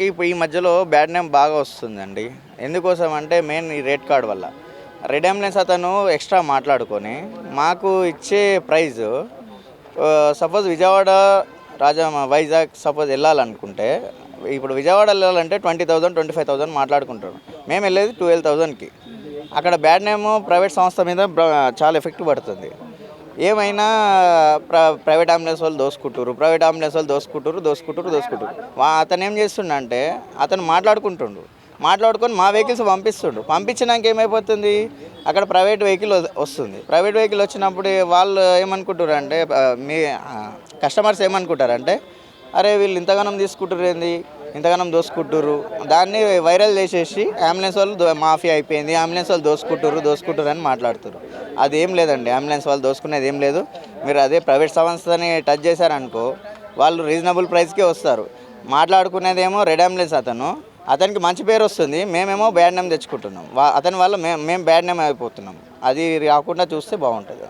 వాళ్ళకి ఈ మధ్యలో బ్యాడ్ నేమ్ బాగా వస్తుందండి. ఎందుకోసం అంటే మెయిన్ ఈ రేట్ కార్డ్ వల్ల. రెడ్ అంబులెన్స్ అతను ఎక్స్ట్రా మాట్లాడుకొని మాకు ఇచ్చే ప్రైజ్ సపోజ్ విజయవాడ రాజా వైజాగ్ సపోజ్ వెళ్ళాలనుకుంటే ఇప్పుడు విజయవాడ వెళ్ళాలంటే twenty thousand twenty five thousand మాట్లాడుకుంటారు. మేము వెళ్ళేది ట్వెల్వ్ థౌజండ్కి అక్కడ బ్యాడ్ నేమ్ ప్రైవేట్ సంస్థ మీద చాలా ఎఫెక్ట్ పడుతుంది. ఏమైనా ప్ర ప్రైవేట్ అంబులెన్స్ వాళ్ళు దోసుకుంటారు ప్రైవేట్ అంబులెన్స్ వాళ్ళు దోసుకుంటారు దోసుకుంటారు దోసుకుంటారు అతను ఏం చేస్తుండంటే అతను మాట్లాడుకుంటుండు. మాట్లాడుకొని మా వెహికల్స్ పంపిస్తుండు. పంపించినాక ఏమైపోతుంది? అక్కడ ప్రైవేట్ వెహికల్ వస్తుంది. ప్రైవేట్ వెహికల్ వచ్చినప్పుడు వాళ్ళు ఏమనుకుంటారు అంటే మీ కస్టమర్స్ ఏమనుకుంటారంటే అరే వీళ్ళు ఇంతగానం తీసుకుంటారు ఏంది? ఇంతగానం దోసుకుంటుర్రు. దాన్ని వైరల్ చేసేసి అంబులెన్స్ వాళ్ళు మాఫీ మాఫియా అయిపోయింది. అంబులెన్స్ వాళ్ళు దోసుకుంటుర్రు దోసుకుంటారు అని మాట్లాడుతున్నారు అది ఏం లేదండి. అంబులెన్స్ వాళ్ళు దోసుకునేది ఏం లేదు. మీరు అదే ప్రైవేట్ సంస్థని టచ్ చేశారనుకో వాళ్ళు రీజనబుల్ ప్రైస్కే వస్తారు. మాట్లాడుకునేదేమో రెడ్ అంబులెన్స్ అతను. అతనికి మంచి పేరు వస్తుంది. మేమేమో బ్యాడ్ నేమ్ తెచ్చుకుంటున్నాం. అతని వల్ల మేము మేము బ్యాడ్ నేమ్ అయిపోతున్నాం. అది రాకుండా చూస్తే బాగుంటుంది.